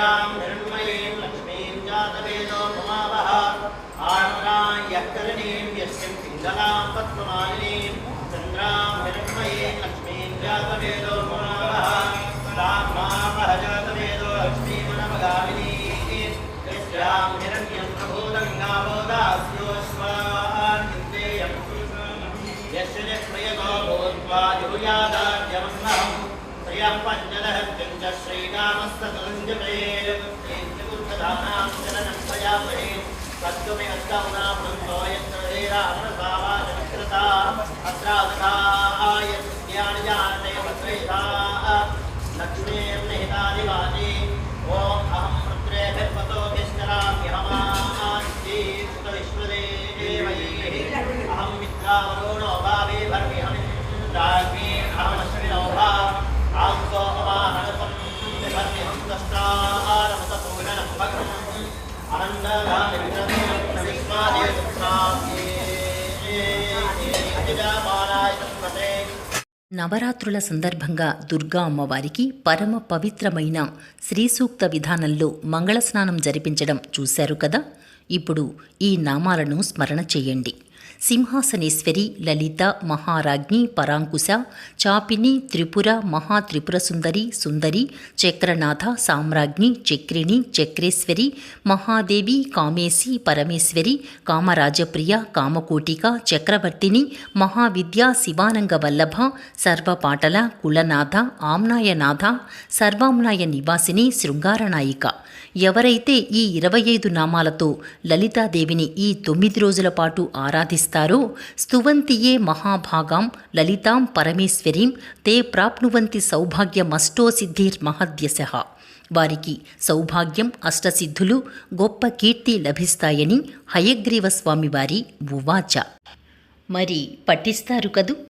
హిరణ్యాం హిరణ్మయీం లక్ష్మీం జాతవేదో మమావహ ఆర్ద్రాం యక్కరణీం యస్యం పింగళాం పద్మమాలినీం చంద్రాం హిరణ్మయీం లక్ష్మీం జాతవేదో మమావహ తాం మామహ జాతవేదో లక్ష్మీమనమగామినీ యస్యాం హిరణ్యం ప్రబోధంగామోదాస్యో స్వాహాన్నిందేయం యస్య నిష్మయతో श्रियः पञ्चदहत्यं च श्रीरामस्ततुञ्जपेरुद्धदानां चलनं प्रयामहे तत्त्वमे अष्टमुनामृतो यत्र धीरामरसावाचक्रता अत्रादधाय विद्यानि जानते भद्रेधा लक्ष्मीर्निहितादिवानि ॐ अहं रुद्रेभिर्पतोभिश्चराम्यहमाञ्चीकृतविश्वदेवैः अहं मित्रावरुणो నవరాత్రుల సందర్భంగా దుర్గా అమ్మవారికి పరమ పవిత్రమైన శ్రీసూక్త విధానంలో మంగళ స్నానం జరిపించడం చూశారు కదా? ఇప్పుడు ఈ నామాలను స్మరణ చేయండి. సింహాసనేశ్వరి లలిత మహారాజ్ఞి పరాంకుశ చాపిని త్రిపుర మహాత్రిపుర సుందరి సుందరి చక్రనాథ సామ్రాజ్ఞి చక్రిణి చక్రేశ్వరి మహాదేవి కామేశి పరమేశ్వరి కామరాజప్రియ కామకోటిక చక్రవర్తిని మహావిద్య శివానంగ వల్లభ సర్వపాటల కులనాథ ఆమ్నాయనాథ సర్వామ్నాయ నివాసిని శృంగారనాయిక ఎవరైతే ఈ ఇరవై ఐదు నామాలతో లలితాదేవిని ఈ తొమ్మిది రోజుల పాటు ఆరాధిస్తారో. స్తువంతియే మహాభాగాం లలితాం పరమేశ్వరీం తే ప్రాప్నువంతి సౌభాగ్యమష్టో సిద్ధిర్మహద్యశ వారికి సౌభాగ్యం అష్టసిద్ధులు గొప్ప కీర్తి లభిస్తాయని హయగ్రీవ స్వామివారి ఉవాచ. మరి పఠిస్తారు కదూ?